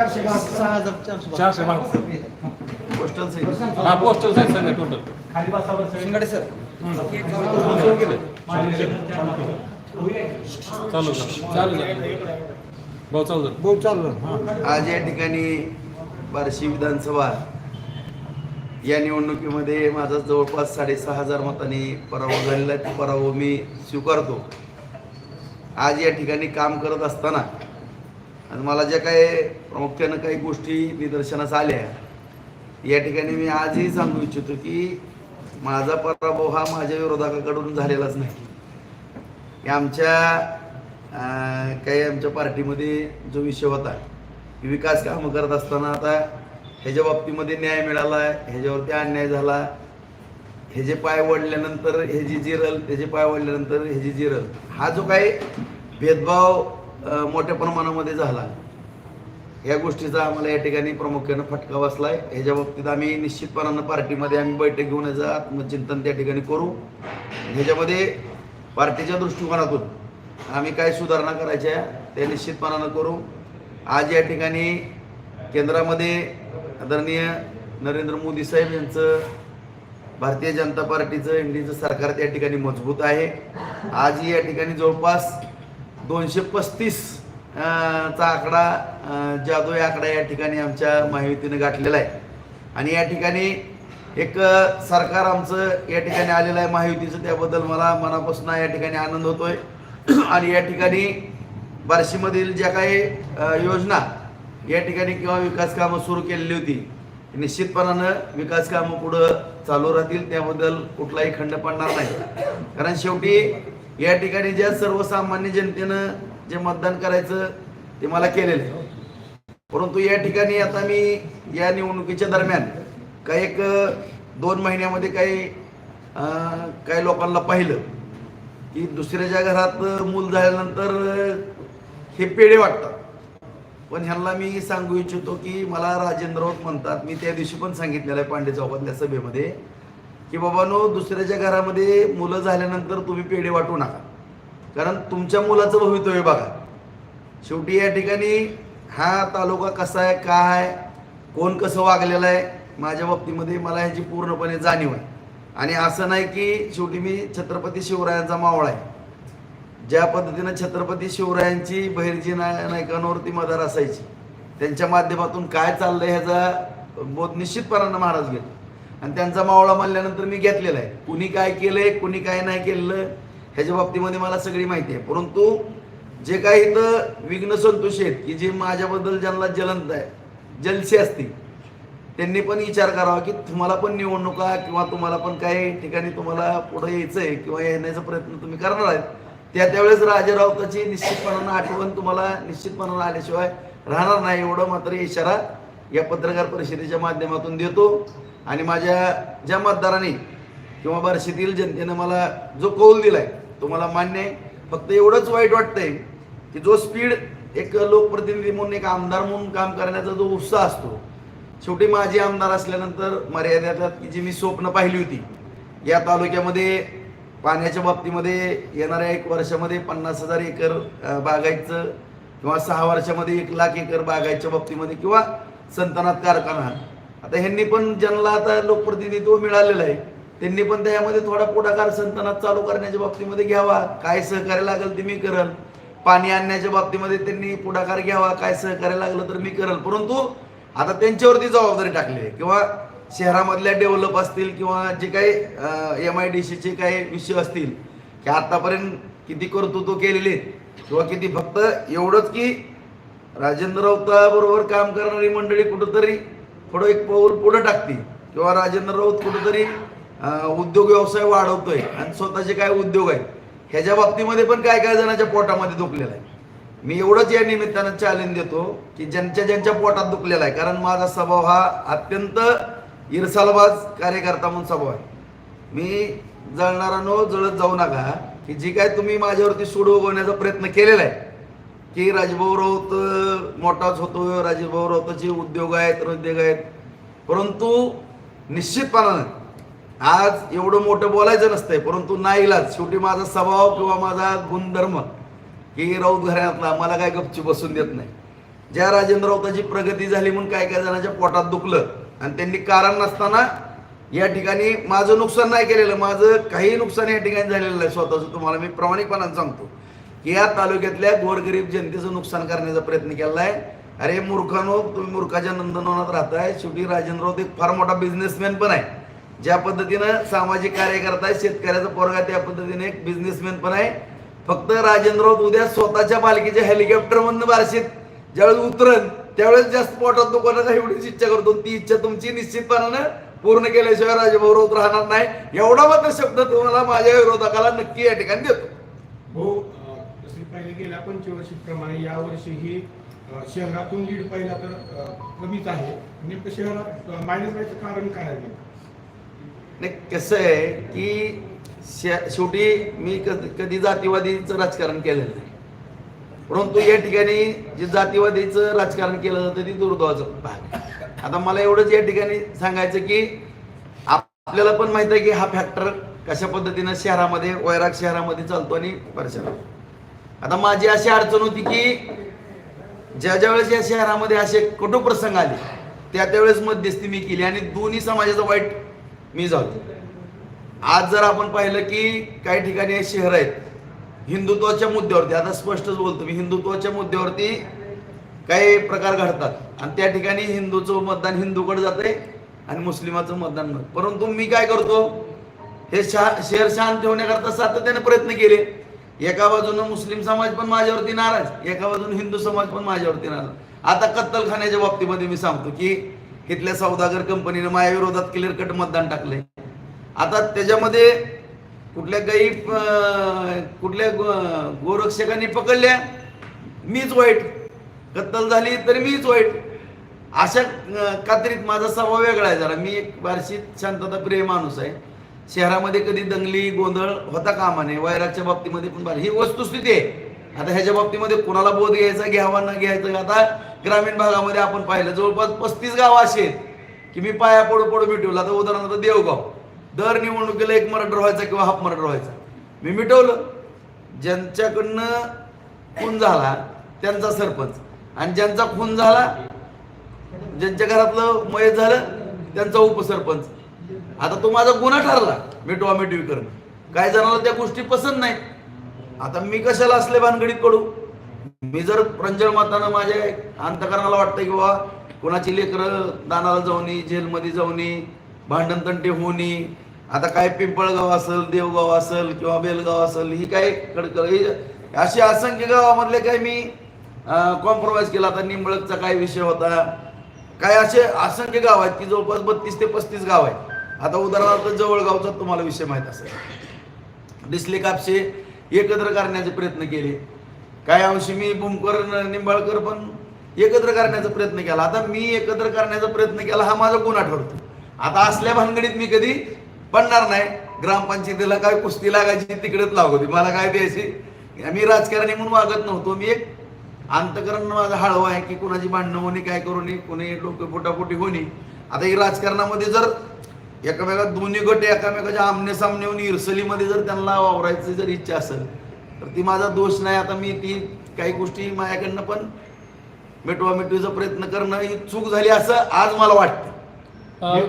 चारशे माणसं पोस्टल हा पोस्टल साईज सांगा टोटल शिंगाडे सर चालू चालू भाऊ चालू भाऊ चालू आज या ठिकाणी बार्शी विधानसभा या निवडणुकीमध्ये माझा जवळपास साडेसहा हजार मतांनी पराभव झालेला आहे. तो पराभव मी स्वीकारतो. आज या ठिकाणी काम करत असताना आणि मला ज्या काही प्रामुख्यानं काही गोष्टी निदर्शनास आल्या या ठिकाणी मी आजही सांगू इच्छितो की माझा पराभव हा माझ्या विरोधकाकडून झालेलाच नाही. आमच्या काही आमच्या पार्टीमध्ये जो विषय होता की विकास कामं करत असताना आता ह्याच्या बाबतीमध्ये न्याय मिळाला ह्याच्यावरती अन्याय झाला. हे जे पाय वडल्यानंतर हे जी जिरल त्याचे पाय वडल्यानंतर हे जी जिरल हा जो काही भेदभाव मोठ्या प्रमाणामध्ये झाला. या गोष्टीचा आम्हाला या ठिकाणी प्रामुख्यानं फटका बसलाय. ह्याच्या बाबतीत आम्ही निश्चितपणानं पार्टीमध्ये आम्ही बैठक घेऊन याचं आत्मचिंतन त्या ठिकाणी करू. ह्याच्यामध्ये पार्टीच्या दृष्टिकोनातून आम्ही काय सुधारणा करायच्या त्या निश्चितपणानं करू. आज या ठिकाणी केंद्रामध्ये आदरणीय नरेंद्र मोदी साहेब यांचं भारतीय जनता पार्टीचं एनडीचं सरकार त्या ठिकाणी मजबूत आहे. आज या ठिकाणी जवळपास दोनशे पस्तीस चा आकडा जादू या आकडा या ठिकाणी आमच्या महायुतीनं गाठलेला आहे. आणि या ठिकाणी एक सरकार आमचं या ठिकाणी आलेलं आहे महायुतीचं त्याबद्दल मला मनापासून या ठिकाणी आनंद होतोय. आणि या ठिकाणी बार्शीमधील ज्या काही योजना या ठिकाणी किंवा विकास कामं सुरू केलेली होती निश्चितपणानं विकास कामं पुढं चालू राहतील त्याबद्दल कुठलाही खंड पडणार नाही. कारण शेवटी या ठिकाणी ज्या सर्वसामान्य जनतेनं जे मतदान करायचं ते मला केलेलं आहे. परंतु या ठिकाणी आता मी या निवडणुकीच्या दरम्यान काही एक दोन महिन्यामध्ये काही काही लोकांना पाहिलं की दुसऱ्याच्या घरात मूल झाल्यानंतर हे पेढे वाटतात. पण ह्यांना मी सांगू इच्छितो की मला राजेंद्र राऊत म्हणतात. मी त्या दिवशी पण सांगितलेलं आहे पांडे चौकातल्या सभेमध्ये की बाबानो दुसऱ्याच्या घरामध्ये मुलं झाल्यानंतर तुम्ही पेढे वाटू नका. कारण तुमच्या मुलाचं भवितव्य बघा. शेवटी या ठिकाणी हा तालुका कसा आहे काय आहे कोण कसं वागलेलं आहे माझ्या बाबतीमध्ये मला ह्याची पूर्णपणे जाणीव आहे. आणि असं नाही की शेवटी मी छत्रपती शिवरायांचा मावळा आहे. ज्या पद्धतीनं छत्रपती शिवरायांची बहिर्जी नाय नायकांवरती मदार असायची त्यांच्या माध्यमातून काय चाललंय ह्याचा बोध निश्चितपणानं महाराज घेतो आणि त्यांचा मावळा मानल्यानंतर मी घेतलेला आहे. कुणी काय केलंय कुणी काय नाही केलेलं ह्याच्या बाबतीमध्ये मला सगळी माहिती आहे. परंतु जे काही इथं विघ्न संतोष आहेत की जे माझ्याबद्दल ज्यांना जलंत आहे जलसी असतील त्यांनी पण विचार करावा की तुम्हाला पण निवडणुका किंवा तुम्हाला पण काही ठिकाणी तुम्हाला पुढे यायचं आहे किंवा येण्याचा प्रयत्न तुम्ही करणार आहेत. त्या त्यावेळेस राजेरावताची निश्चितपणानं आठवण तुम्हाला निश्चितपणानं आल्याशिवाय राहणार नाही. एवढं मात्र इशारा या पत्रकार परिषदेच्या माध्यमातून देतो. आणि माझ्या ज्या मतदारांनी किंवा बार्शीतील जनतेनं मला जो कौल दिलाय तो मला मान्य आहे. फक्त एवढंच वाईट वाटतंय की जो स्पीड एक लोकप्रतिनिधी म्हणून एक आमदार म्हणून काम करण्याचा जो उत्साह असतो शेवटी माझे आमदार असल्यानंतर मर्यादेतात की जी मी स्वप्न पाहिली होती या तालुक्यामध्ये पाण्याच्या बाबतीमध्ये येणाऱ्या एक वर्षामध्ये पन्नास हजार एकर बागायचं किंवा सहा वर्षामध्ये एक लाख एकर बागायच्या बाबतीमध्ये किंवा संतनात कारखाना. आता ह्यांनी पण ज्यांना आता लोकप्रतिनिधित्व मिळालेलं आहे त्यांनी पण त्यामध्ये थोडा पुढाकार संतनात चालू करण्याच्या बाबतीमध्ये घ्यावा. काय सहकार्य लागेल ते मी करल. पाणी आणण्याच्या बाबतीमध्ये त्यांनी पुढाकार घ्यावा. काय सहकार्य लागलं तर मी करल. परंतु आता त्यांच्यावरती जबाबदारी टाकली आहे. किंवा शहरामधल्या डेव्हलप असतील किंवा जे काही एम आय डी सीचे काही विषय असतील की आतापर्यंत किती कर्तृत्व केलेले आहेत किंवा किती फक्त एवढंच की राजेंद्र राऊताबरोबर काम करणारी मंडळी कुठंतरी थोडं एक पाऊल पुढं टाकते किंवा राजेंद्र राऊत कुठंतरी उद्योग व्यवसाय वाढवतोय आणि स्वतःचे काय उद्योग आहेत ह्याच्या बाबतीमध्ये पण काय काय जणांच्या पोटामध्ये दुखलेलं आहे. मी एवढंच या निमित्तानं चॅलेंज देतो की ज्यांच्या ज्यांच्या पोटात दुखलेला आहे कारण माझा स्वभाव हा अत्यंत इरसालबाज कार्यकर्ता म्हणून स्वभाव आहे. मी जळणारा नो जळत जाऊ नका की जी काय तुम्ही माझ्यावरती सूड उगवण्याचा प्रयत्न केलेला आहे की राजभाऊ राऊत मोठाच होतो राजभाऊ राऊताचे उद्योग आहेत उद्योग आहेत. परंतु निश्चितपणानं आज एवढं मोठं बोलायचं नसतंय परंतु नाहीलाच शेवटी माझा स्वभाव किंवा माझा गुणधर्म की राऊत घराण्यातला मला काय गपची बसून देत नाही. ज्या राजेंद्र राऊताची प्रगती झाली म्हणून काय काय जणांच्या पोटात दुखलं आणि त्यांनी कारण नसताना या ठिकाणी माझं नुकसान नाही केलेलं माझं काही नुकसान या ठिकाणी झालेलं नाही स्वतःचं तुम्हाला मी प्रामाणिकपणाने सांगतो. की या तालुक्यातल्या गोरगरीब जनतेचं नुकसान करण्याचा प्रयत्न केला आहे अरे मूर्खानो तुम्ही मूर्खाच्या नंदनवनात राहताय. शेवटी राजेंद्र राऊत एक फार मोठा बिझनेसमॅन पण आहे. ज्या पद्धतीनं सामाजिक कार्य करताय शेतकऱ्याचा पोरगा त्या पद्धतीने एक बिझनेसमॅन पण आहे. फक्त राजेंद्र राऊत उद्या स्वतःच्या मालकीच्या हेलिकॉप्टरमधनं बारशीत. ज्यावेळेस उतरन त्यावेळेस जास्त पोटात दुकानाचा एवढीच इच्छा करतो ती इच्छा तुमची निश्चितपणानं पूर्ण केल्याशिवाय राजेभाऊ राऊत राहणार नाही. एवढा मात्र शब्द तुम्हाला माझ्या विरोधकाला नक्की या ठिकाणी देतो. हो. पहिले गेल्या पंचवर्षीप्रमाणे यावर्षीही शहरातून लीड पाहिला तर कमीच आहे. नेमकं शहरात मायनस व्हायचं कारण काय आहे? नाही कसं आहे की शेवटी मी कधी जातीवादीचं राजकारण केलेलं नाही. परंतु या ठिकाणी जे जातीवादीचं राजकारण केलं जातं ते दुर्दैवाचा भाग आता मला एवढंच या ठिकाणी सांगायचं की आपल्याला पण माहीत आहे की हा फॅक्टर कशा पद्धतीनं शहरामध्ये वैराग शहरामध्ये चालतो आणि परिसरात आता माझी अशी अडचण होती की ज्या ज्या वेळेस या शहरामध्ये असे कटू प्रसंग आले त्या त्यावेळेस मध्यस्थी मी केली आणि दोन्ही समाजाचं वाईट मी जातो आज जर आपण पाहिलं की काही ठिकाणी हे शहर आहेत हिंदुत्वाच्या मुद्द्यावरती आता स्पष्टच बोलतो मी हिंदुत्वाच्या मुद्द्यावरती काही प्रकार घडतात आणि त्या ठिकाणी हिंदूचं मतदान हिंदूकडे जाते आणि मुस्लिमाचं मतदान परंतु मी काय करतो हे शा शहर शांत ठेवण्याकरता सातत्याने प्रयत्न केले. एका बाजूनं मुस्लिम समाज पण माझ्यावरती नाराज एका बाजून हिंदू समाज पण माझ्यावरती नाराज. आता कत्तलखान्याच्या बाबतीमध्ये मी सांगतो की इथल्या सौदागर कंपनीनं माझ्या विरोधात क्लिअर कट मतदान टाकलंय. आता त्याच्यामध्ये कुठल्या काही कुठल्या गोरक्षकांनी पकडल्या मीच वाईट. कत्तल झाली तरी मीच वाईट. अशा कात्रीत माझा स्वभाव वेगळा आहे जरा. मी एक वार्षिक शांतता प्रिय माणूस आहे. शहरामध्ये कधी दंगली गोंधळ होता कामा नये. वैराच्या बाबतीमध्ये पण ही वस्तुस्थिती आहे. आता ह्याच्या बाबतीमध्ये कोणाला बोध घ्यायचा घ्यावा ना घ्यायचा? आता ग्रामीण भागामध्ये आपण पाहिलं जवळपास पस्तीस गाव असे आहेत की मी पाया पडू पडू मिटवलं. आता उदाहरणार्थ देवगाव. दर निवडणुकीला एक मर्डर व्हायचा किंवा हाफ मर्डर व्हायचा. मी मिटवलं. ज्यांच्याकडनं खून झाला त्यांचा सरपंच. आणि ज्यांचा खून झाला ज्यांच्या घरातलं मयत झालं त्यांचा उपसरपंच. आता तो माझा गुन्हा ठरला. मिटवा मिटवी करणं. काय जणांना त्या गोष्टी पसंत नाही. आता मी कशाला असले भानगडीत पडू? मी जर प्रंजल मतानं माझ्या अंतकरणाला वाटतं की बाबा कोणाची लेकरं दानाला जाऊनी जेलमध्ये जाऊनी भांडण तंटे होणे आता काय पिंपळगाव असेल देवगाव असेल किंवा बेलगाव असेल ही काय कडकड ही अशी असंख्य गावामधले काय मी कॉम्प्रोमाइज केला. आता निंबळकचा काय विषय होता? काय असे असंख्य गाव आहेत की जवळपास बत्तीस ते पस्तीस गाव आहेत. आता उदाहरणार्थ जवळगावचा तुम्हाला विषय माहीत असेल. दिसले कापशे एकत्र करण्याचे प्रयत्न केले. काही अंशी मी बुमकर निंबाळकर पण एकत्र करण्याचा प्रयत्न केला. आता मी एकत्र करण्याचा प्रयत्न केला हा माझा गुन्हा ठरतो. आता असल्या भानगडीत मी कधी पडणार नाही. ग्रामपंचायतीला काय कुस्ती लागायची तिकडेच लागवती मला काय द्यायची? मी राजकारणी म्हणून वागत नव्हतो. मी एक अंतकरण माझं हळवं आहे की कुणाची भांडणं होणे काय करू नये. कुणी लोक पोटापोटी होणे. आता ही राजकारणामध्ये जर एकामेकात दोन्ही गट एकामेकाच्या आमने सामने येऊन इरसलीमध्ये जर त्यांना वावरायची जर इच्छा असेल तर ती माझा दोष नाही. आता मी ती काही गोष्टी माझ्याकडनं पण मिटवा मिटवीचा प्रयत्न करणं ही चूक झाली असं आज मला वाटतं.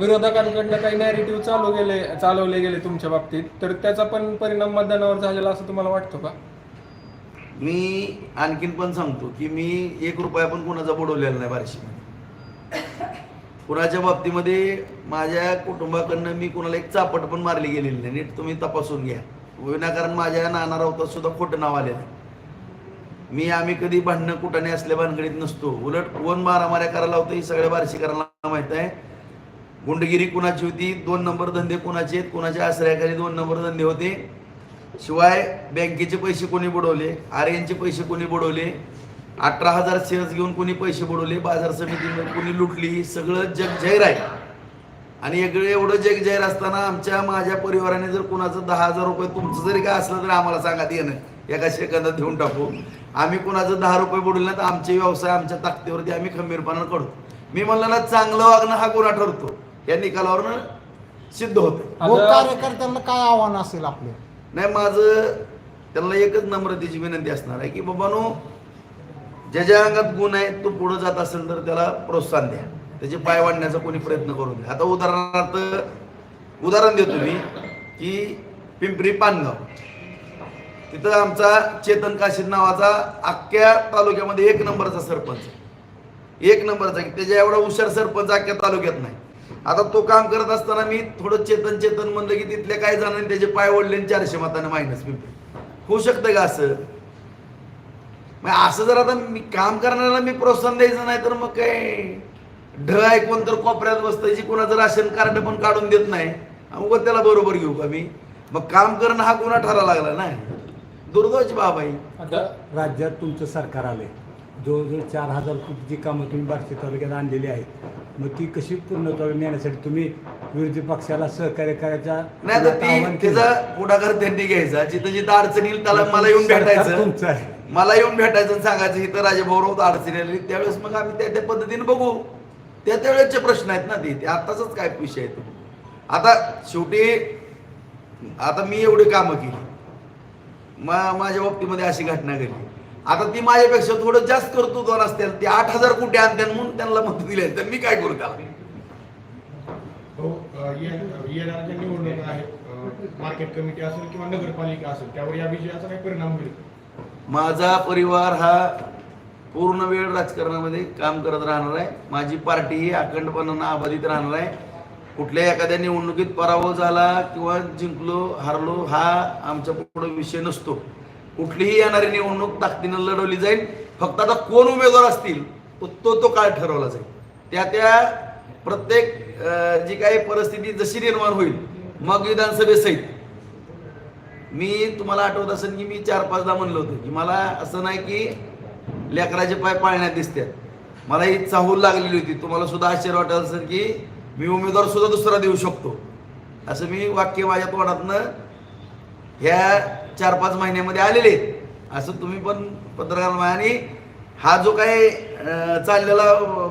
विरोधकांकडनं काही नॅरेटिव्ह चालू गेले चालवले गेले तुमच्या बाबतीत. तर त्याचा पण परिणाम मतदानावर झालेला असं तुम्हाला वाटतं का? मी आणखीन पण सांगतो की मी एक रुपया पण कुणाचा बुडवलेला नाही बारशी कुणाच्या बाबतीमध्ये माझ्या कुटुंबाकडनं मी कुणाला एक चापट पण मारली गेलेली नाही. नीट तुम्ही तपासून घ्या. विनाकारण माझ्या नाना राऊतात सुद्धा खोटं नाव आलेलं मी आम्ही कधी भांडणं कुठाने असल्या भानगडीत नसतो. उलट कोण मारामाऱ्या करायला होतं ही सगळ्या बारशीकरांना माहीत आहे. गुंडगिरी कुणाची होती? दोन नंबर धंदे कुणाचे आहेत? कुणाच्या आश्रयाखाली दोन नंबर धंदे होते? शिवाय बँकेचे पैसे कोणी बुडवले? आर एनचे पैसे कोणी बुडवले? अठरा हजार शेअर्स घेऊन कोणी पैसे बुडवले बाजार समितीमध्ये कोणी लुटली ही सगळं जग जाहीर आहे. आणि एकडे एवढं जग जाहीर असताना आमच्या माझ्या परिवाराने जर कुणाचं दहा हजार रुपये तुमचं जरी काय असलं तरी आम्हाला सांगा येणं. एका सेकंदात देऊन टाकू. आम्ही कुणाचं दहा रुपये बुडवलं तर आमचे व्यवसाय आमच्या ताकदीवरती आम्ही खंबीरपणा करतो. मी म्हणलं ना चांगलं वागणं हा गुन्हा ठरतो. या निकालावरनं सिद्ध होतं आता कार्यकर्त्यांना काय आव्हान असेल आपलं? नाही माझं त्यांना एकच नम्रतेची विनंती असणार आहे की बाबानो ज्या ज्या अंगात गुण आहे तो पुढे जात असेल तर त्याला प्रोत्साहन द्या. त्याचे पाय वाढण्याचा कोणी प्रयत्न करू द्या आता उदाहरणार्थ उदाहरण देतो मी की पिंपरी पानगाव. तिथं आमचा चेतन काशीद नावाचा अख्ख्या तालुक्यामध्ये एक नंबरचा सरपंच एक नंबरचा त्याच्या एवढा हुशार सरपंच अख्ख्या तालुक्यात नाही. आता तो काम करत असताना मी थोडं चेतन चेतन म्हणलं की तिथल्या काही जणांनी त्याचे पाय ओढले आणि चारशे मताने मायनस पिंपरी. होऊ शकतं का असं? मग असं जर आता मी काम करणाऱ्याला मी प्रोत्साहन द्यायचं नाही तर मग काय? ढ ऐकून तर कोपऱ्यात बसतायची कोणाचं राशन कार्ड पण काढून देत नाही. मग त्याला बरोबर घेऊ का मी? मग काम करणं हा गुन्हा ठरा लागला ना. दुर्दैवाची बाब आहे. आता राज्यात तुमचं सरकार आलंय. जवळजवळ चार हजार कोटीची कामं तुम्ही बार्शी तालुक्यात आणलेली आहेत. मग ती कशी पूर्णत्वाला नेण्यासाठी तुम्ही विरोधी पक्षाला सहकार्य करायचा नाही तर ती. त्याचा पुढाकार त्यांनी घ्यायचा. जिथं जिथं अडचण येईल त्याला मला येऊन भेटायचं. तुमचं आहे. मला येऊन भेटायचं आणि सांगायचं इथं राजेभाऊ अडचणी आली त्यावेळेस मग आम्ही त्या त्या पद्धतीने बघू. त्या त्यावेळेसचे प्रश्न आहेत ना ते. ते आताच काय विषय आहे तो. आता शेवटी आता मी एवढी कामं केली. मा माझ्या बाबतीमध्ये अशी घटना घडली. आता ती माझ्यापेक्षा थोडं जास्त कर्तृत्वान असतील ते आठ हजार कोटी आणतात म्हणून त्यांना मत दिले तर मी काय करू त्याला? हो, निवडणूक आहेत मार्केट कमिटी असेल किंवा नगरपालिका असेल त्यावर या विजयाचा काही परिणाम होईल. माझा परिवार हा पूर्ण वेळ राजकारणामध्ये काम करत राहणार आहे. माझी पार्टी ही अखंडपणानं आबाधित राहणार आहे. कुठल्याही एखाद्या निवडणुकीत पराभव झाला किंवा जिंकलो हारलो हा आमच्या पुढे विषय नसतो. कुठलीही येणारी निवडणूक ताकदीनं लढवली जाईल. फक्त आता कोण उमेदवार असतील तो तो तो काळ ठरवला जाईल. त्या त्या प्रत्येक जी काही परिस्थिती जशी निर्माण होईल मग विधानसभेसहित. मी तुम्हाला आठवत असेल की मी चार पाचदा म्हणलं होतं की मला असं नाही की लेकराचे पाय पाळण्यात दिसतात. मला ही चाहूल लागलेली होती. तुम्हाला सुद्धा आश्चर्य वाटत असेल की मी उमेदवार सुद्धा दुसरा देऊ शकतो. असं मी वाक्य माझ्या तोंडातनं ह्या चार पाच महिन्यामध्ये आलेले आहेत. असं तुम्ही पण पत्रकार आणि हा जो काही चाललेला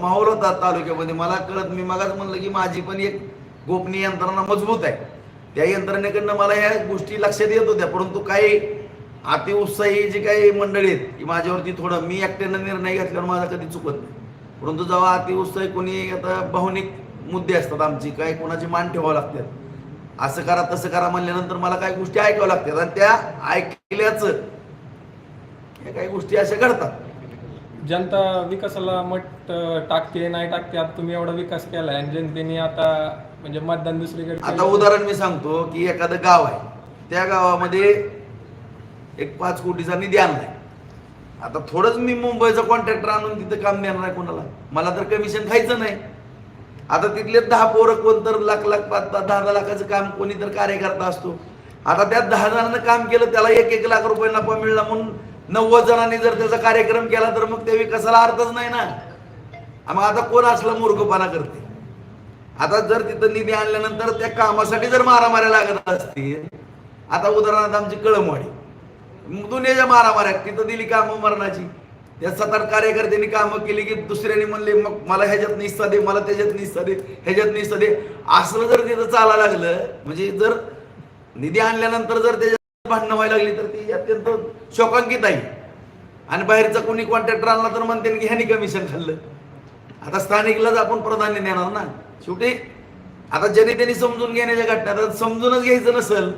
माहोल होता तालुक्यामध्ये मला कळत मी मगाच म्हणलं की माझी पण एक गोपनीय यंत्रणा मजबूत आहे. त्या यंत्रणेकडनं मला ह्या गोष्टी लक्षात येत होत्या परंतु काही अतिउत्साही जी काही मंडळी आहेत की माझ्यावरती थोडं मी एकट्यानं निर्णय घेतल्यावर माझा कधी चुकत नाही. परंतु जेव्हा अतिउत्साही कोणी आता भावनिक मुद्दे असतात आमची काही कोणाची मान ठेवावं लागतात. असं करा तसं करा म्हणल्यानंतर मला काही गोष्टी ऐकाव्या लागतात आणि त्या ऐकल्याच या काही गोष्टी अशा घडतात. जनता विकासाला मत टाकते नाही टाकते आता तुम्ही एवढा विकास केला आणि जनतेने आता म्हणजे मतदान दुसरीकडे आता केलं. उदाहरण मी सांगतो की एखादं गाव आहे. त्या गावामध्ये एक पाच कोटीचा निधी आणलाय. आता थोडंच मी मुंबईचा कॉन्ट्रॅक्टर आणून तिथं काम देणार आहे कोणाला? मला तर कमिशन खायचं नाही. आता तिथले दहा पोरं कोण तर लाख लाख पाच पाच दहा दहा लाखाचं काम कोणी तर कार्यकर्ता असतो. आता त्या दहा जणांना काम केलं त्याला एक एक लाख रुपये नफा मिळला म्हणून नव्वद जणांनी जर त्याचा कार्यक्रम केला तर मग त्या विकासाला अर्थच नाही ना. मग आता कोण असला मूर्खपणा करते? आता जर तिथं निधी आणल्यानंतर त्या कामासाठी जर मारामाऱ्या लागत असतील आता उदाहरणार्थ आमची कळमवाडी. दुनियाच्या मारामाऱ्या तिथं दिली कामं मरणाची. त्या सात आठ कार्यकर्त्यांनी कामं केली की दुसऱ्याने म्हणले मग मला ह्याच्यात निस्ता दे मला त्याच्यात निस्सा दे ह्याच्यात निस्ता दे. असलं जर तिथं चालायला लागलं म्हणजे जर निधी आणल्यानंतर जर त्याच्यात भांडणं व्हायला लागली तर ती अत्यंत शोकांकित आहे. आणि बाहेरचा कोणी कॉन्ट्रॅक्टर आणला तर म्हणते की ह्यानी कमिशन खाल्लं. आता स्थानिकलाच आपण प्राधान्य देणार ना. शेवटी आता ज्याने त्यांनी समजून घेण्याच्या घटना आता समजूनच घ्यायचं नसेल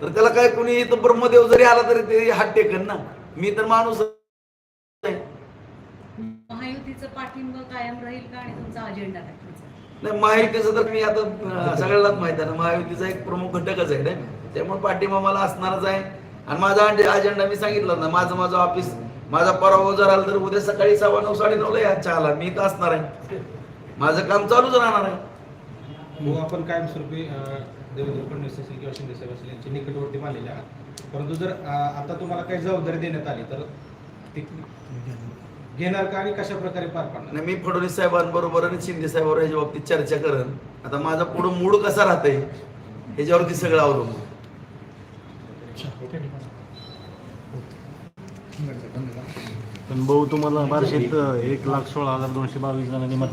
तर त्याला काय कोणी इथं ब्रह्मदेव जरी आला तरी ते हात टेकन ना. मी तर माणूस. महायुतीचं पाठिंबा कायम राहील का आणि तुमचा अजेंडा काय? तुमचा? नाही महायुतीचं तर मी आता अं, सगळ्यालाच माहीत आहे ना महायुतीचा एक प्रमुख घटकच आहे ना त्यामुळे पाठिंबा मला असणारच आहे. आणि माझा अजेंडा मी सांगितलं ना माझं माझं ऑफिस माझा पराभव जर आला तर उद्या सकाळी सव्वा नऊ साडे नऊला या चहाला. मी तर असणार आहे. माझं काम चालूच राहणार आहे. मग आपण कायमस्वरूपी देवेंद्र फडणवीस असेल किंवा शिंदे साहेब असेल यांच्या निकटवर्ती मानलेले आहात. परंतु जर आता तुम्हाला काही जबाबदारी देण्यात आली तर ती घेणार का आणि कशा प्रकारे पार पाडणार? आणि मी फडणवीस साहेबांबरोबर आणि शिंदे साहेबांवर ह्याच्या बाबतीत चर्चा करेन. आता माझा पुढं मूड कसा राहतंय ह्याच्यावरती सगळं अवलंबून पण भाऊ तुम्हाला बारशेत एक लाख सोळा हजार दोनशे बावीस जणांनी मत